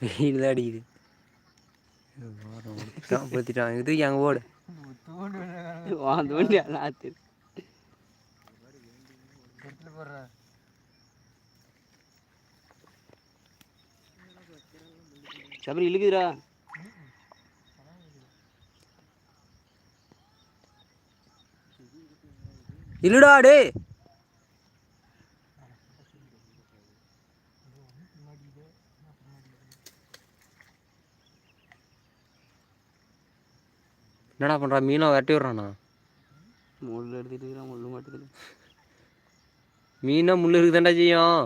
வெயில் தான் அடிக்குது பத்திட்டான் இது எங்க ஓடு? வாந்த வண்டி சபரி இழுக்குதுடா. இல்லடா டே என்னடா பண்றா? மீனை விரட்டி விட்றானா? முள் எடுத்துட்டு இருக்கிறான் முள்ளு மாட்டுது மீனை முள்ளு இருக்குதாண்டா செய்யும்?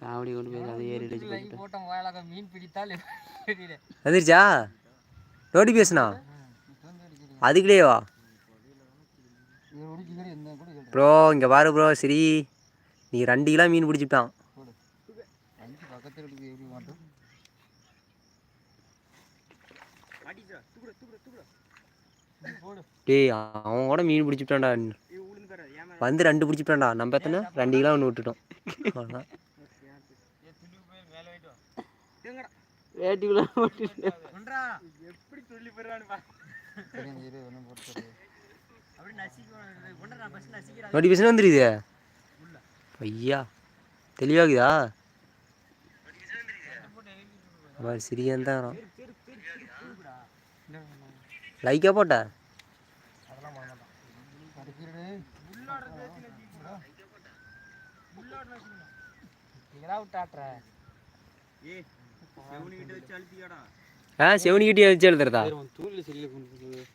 காவடி கொண்டு போய் அதை ஏறி அடிச்சு போட்டோம் வாயிலாக மீன் பிடித்தால் வந்துருச்சா நோட்டிஃபிகேஷனா அதுக்குள்ளேவா என்ன கூட கேட்டு ப்ரோ இங்கே பாரு ப்ரோ சரி. நீ ரெண்டு கிலோ மீன் பிடிச்சிட்டான் அஞ்சு பக்கத்தில் இருக்கு எப்படி மாட்டோம் டேய் அவன் கூட மீன் பிடிச்சிட்டான்டா. வந்து ரெண்டு பிடிச்சிட்டான்டா. நம்ம எத்தனை? ரெண்டு கிலோ ஒன்று விட்டுட்டோம் அவ்வளோதான் எப்படி சொல்லி நோட்டிஃபிகேஷன் ஐயா தெளிவாகுதா? சிரியான் தான். லைக்கா போட்ட? ஆ வச்சு எழுதுறதா தூள் சரியில்லை கொண்டு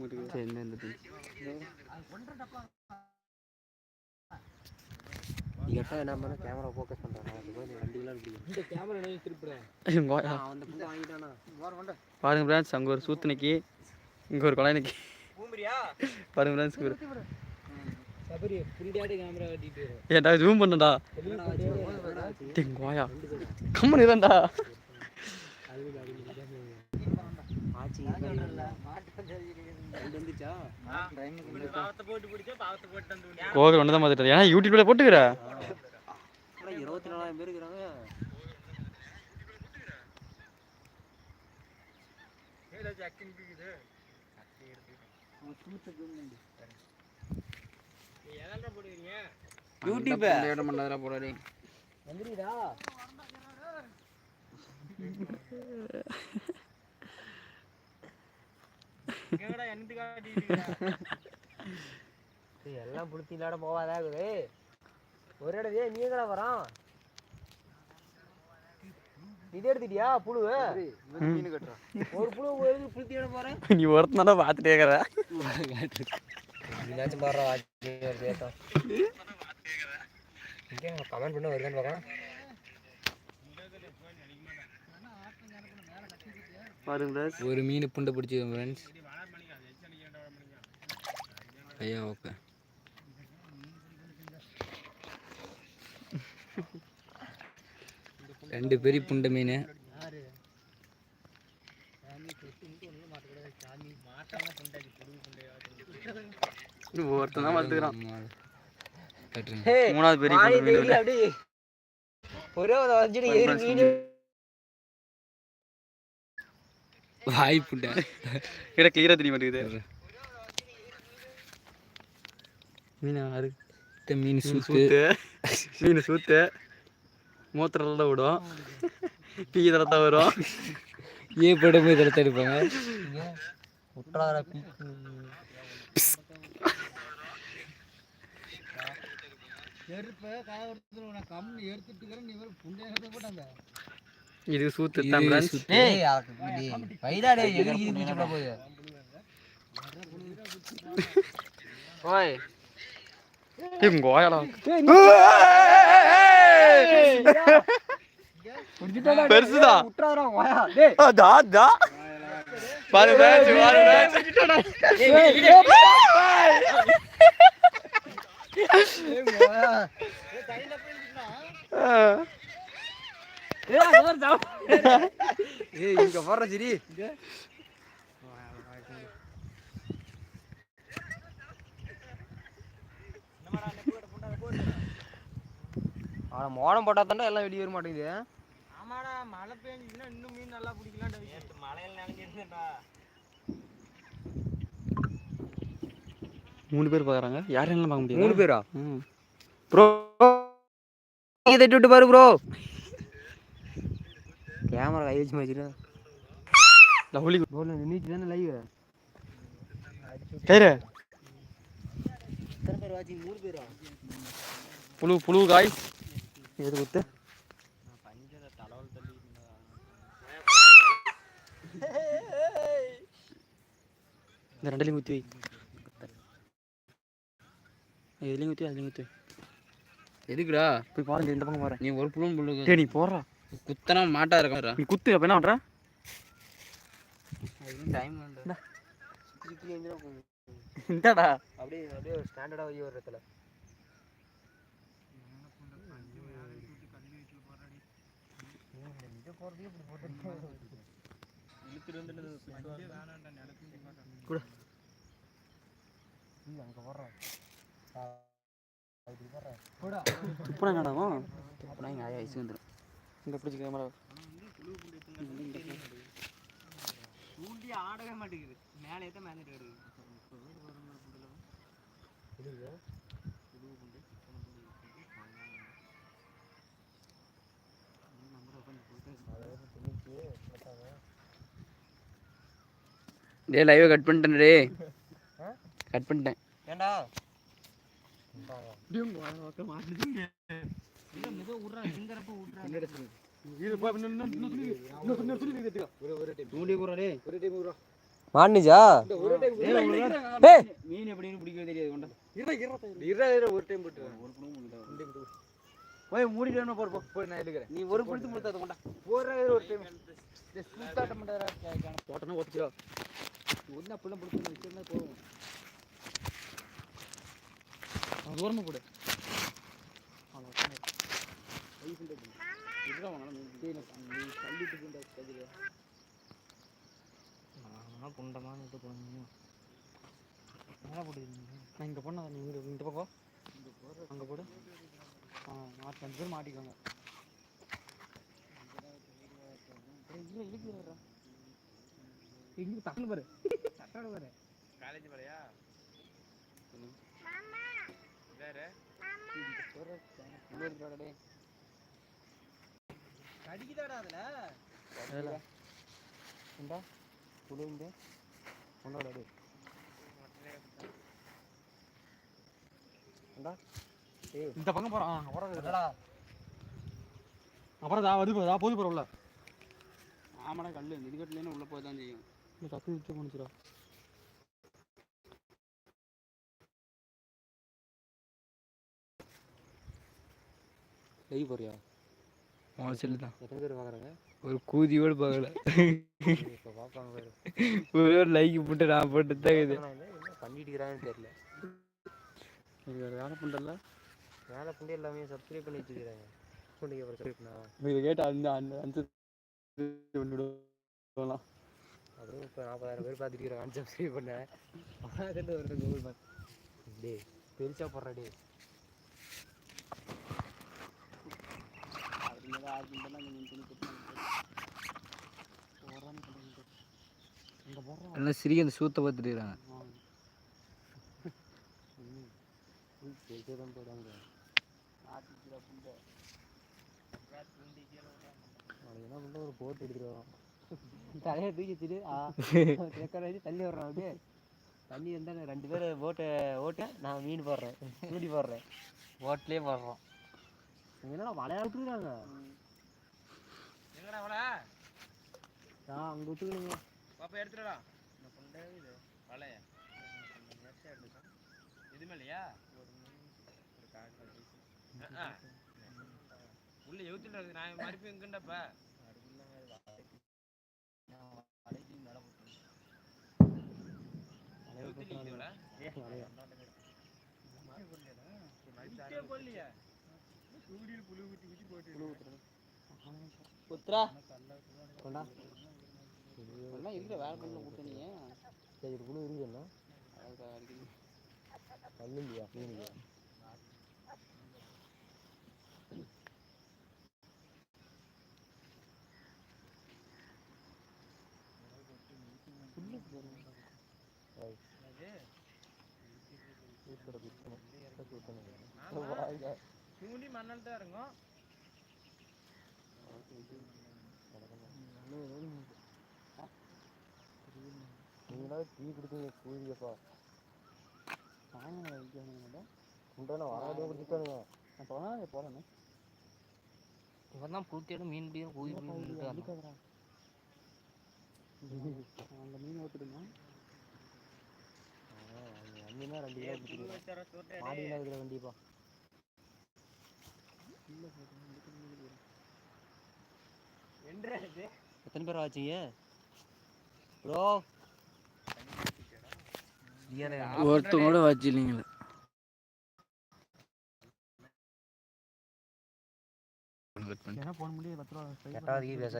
மாட்டேங்குது என்ன என்ன பண்ண கேமரா ஃபோக்கஸ் பண்ணுறேன் பாருங்க ஃப்ரெண்ட்ஸ் அங்கே ஒரு சூத்துனைக்கு இங்கே ஒரு குழந்தைக்கு பூம்பரியா? பாருங்க ஃப்ரெண்ட்ஸ் ஒரு ஏன்டா ஜூம் பண்ணடா. கோயா கம்மன் இதான்டா. ஆச்சு வந்துச்சா? பாவத்தை போட்டு பிடிச்சா பாவத்தை போட்டு வந்து கோவில் ஒன்று தான் பார்த்துட்டு ஏன்னா யூடியூப்ல போட்டுக்கிற. இருபத்தி நாலாயிரம் பேர் இருக்கிறாங்க. யூடியூப். இடம் பண்ணாதா போடாடி வந்துருதா எல்லாம் புளுத்தி இல்லாட போவாதா ஒரு ஏய், நீ எங்கடா வரான்? இது எடுத்துட்டியா புழு? ஒரு புழு ஒரு புளுத்தி இட போறேன். நீ ஒருத்தனால பார்த்துட்டே இருக்கிற. என்னாச்சும் பாடுறா கேட்டோம் இங்கே கமெண்ட் பண்ண வருதான்னு பார்க்கலாம். பாருங்க ஒரு மீன் புண்டை பிடிச்சிருக்கோம் ஃப்ரெண்ட்ஸ் ஐயா ஓகே. ரெண்டு பெரிய புண்டை மீன். ஒருத்தன் தான் கட்டுறேன் மூணாவது பெரிய அப்படியே. ஒரே ஒரு வஞ்சிட்டு ஏறி மீன் வாய் புண்டை. கிட்ட கிளியரா தெரிய மாட்டேங்குது மீன் மீன் சூத்து. மீன் சூத்து. மூத்திரம் விடும் டீ தரத்தான் வரும். ஏ படம் இதில் எடுப்பாங்க இது சூத்து தான் இது போட போகுது? ஓய். கோயாடா பெருசுதா விட்டுறாதடா ஓயா டேய் அதா அதா பாரு friends, பாரு friends. ஆ. ஏய் இங்க போடுற சரி ஆனால் மோடம் போட்டால் தாண்டா எல்லாம் வெளியே வர மாட்டேங்குது. ஆமாடா மழை பெஞ்சுச்சுன்னா இன்னும் மீன் நல்லா பிடிக்கலாம்டா மழையில் நினைஞ்சிருந்தேன்டா மூணு பேர் பார்க்குறாங்க யாரையும் பார்க்க முடியாது? மூணு பேரா? ம். ப்ரோ நீங்க தட்டி விட்டு பாரு ப்ரோ. கேமரா கை வச்சு வச்சுட்டு லவ்லி போல நின்றுச்சு தானே லைவ் கயிறு எத்தனை பேர் வாட்சிங் மூணு பேரா? புழு புழு காய் குத்து? இந்த ரெண்டுலையும் குத்தி வை. எதுலையும் குத்தி அதுலையும் குத்தி. எதுக்குடா? போய் பாருங்க இந்த பக்கம் பாரு. நீ ஒரு புழும் புழு டேய் நீ போடுறா குத்தனா மாட்டா இருக்கா நீ குத்து அப்போ என்ன பண்ணுற டைம் இந்தாடா. அப்படியே அப்படியே ஸ்டாண்டர்டாக வை ஒரு இடத்துல. துப்புனா என்னடாவும் அப்புறம் இங்கே ஐஸ் வந்துடும் இந்த பிடிச்சி கேமரா தூண்டி ஆடவே மாட்டேங்குது. மேலே தான் மேலே வருது. டேய் லைவை கட் பண்ணிட்டேன் டேய். கட் பண்ணிட்டேன். ஏண்டா? மாட்டுச்சா மீன் எப்படின்னு பிடிக்கவே தெரியாது ஒரு டைம் போட்டு போய் மூடிட்டு வேணும் போற போய் நான் எடுக்கிறேன். நீ ஒரு பிடித்து முடித்தாத கொண்டா. போடுறா ஒரு டைம் சூத்தாட்டம் பண்ணுறா போட்டோன்னா ஒத்துக்கிறா ஒன்றா பிள்ளை பிடிச்சி வச்சிருந்தா போகும் அது தூரமாக போடு. புண்டமான இது போடணும் மேலே போட்டு நான் இங்கே போனா நீ? இங்கே இந்த பக்கம். அங்கே போடு. ஆ அஞ்சு பேர் மாட்டிக்கோங்க இங்கே தக்கல் பாரு. தட்டோட பாரு. காலேஜ் பழையா கடிக்குதாடா அதுல? புழு இங்கே உன்னோட அடி. இந்த பக்கம் போகிறான் அப்புறம் அப்புறம் தா வருது போது போகிற உள்ள. ஆமாடா கல் இதுக்கட்டுலேன்னு உள்ளே போய் தான் செய்யும். இந்த தப்பி விட்டு முடிச்சிடா லைவ் போறியா? தான் எத்தனை பேர் பார்க்குறாங்க ஒரு கூதியோடு பார்க்கல இப்போ பார்ப்பாங்க பாரு. ஒரே ஒரு லைக் போட்டு நான் போட்டு தான் இது பண்ணிட்டு இருக்கிறான்னு தெரியல. நீ வேறு வேலை பண்ணுறல மேலே புண்டி எல்லாமே சப்ஸ்கிரைப் பண்ணி வச்சுக்கிறாங்க புண்டி அப்புறம் சப்ஸ்கிரைப் பண்ணா. இதை கேட்டு அந்த அந்த அந்த பண்ணிவிடுவோம் அதுவும் இப்போ நாற்பதாயிரம் பேர் பார்த்துட்டு இருக்கிறாங்க அன்சப்ஸ்கிரைப் பண்ணேன் அதில் ஒரு கூகுள் மேப் டே பெருசாக போடுறா டே எல்லாம் சிறிய அந்த சூத்தை பார்த்துட்டு இருக்காங்க. பெருசாக தான் அவனுக்கு என்ன பண்ண ஒரு போட் எடுத்துட்டு வரோம் தலையை தூக்கி வச்சுட்டு ஆ. ரெக்கார்ட் வச்சு தள்ளி வர்றான் அப்படியே. தண்ணி இருந்தால் ரெண்டு பேர் போட்டை ஓட்ட நான் மீன் போடுறேன். சூடி போடுறேன். போட்லேயே போடுறோம். என்னடா வலையா விட்டுருக்காங்க. எங்கடா அவளா நான் அங்கே விட்டுக்கணுங்க. பாப்பா எடுத்துடா இந்த புண்டை இது வலைய. இது மேலையா? ஒரு கால் உள்ள எவுத்துல இருக்கு நான் மறுபடியும் எங்கண்டப்ப? புத்ரா கொண்டா. எல்லாம் இருக்கிற வேலை பண்ண கூட்டணியே சரி புழு இருக்குல்ல கல்லு இல்லையா மீன் இல்லையா தூண்டி மண்ணல் தான் இருக்கும் நீங்களா டீ குடிக்கீங்க சாயங்காலம் வைக்கணும்டா உண்டான வராதே குடிச்சிட்டானுங்க நான் போனால் போகிறேண்ணே இவன் தான் பூத்தியோட மீன் பிடிக்கிற கூறி அந்த மீன் ஓட்டுடுமா அண்ணினா ரெண்டு கிலோ மாடியில் இருக்கிற வண்டிப்பா எத்தனை பேர் ஆச்சுங்க ப்ரோ ஒருத்தங்க கூட வச்சு இல்லைங்களா ஏன்னா போன முடியாது பத்து ரூபா பேச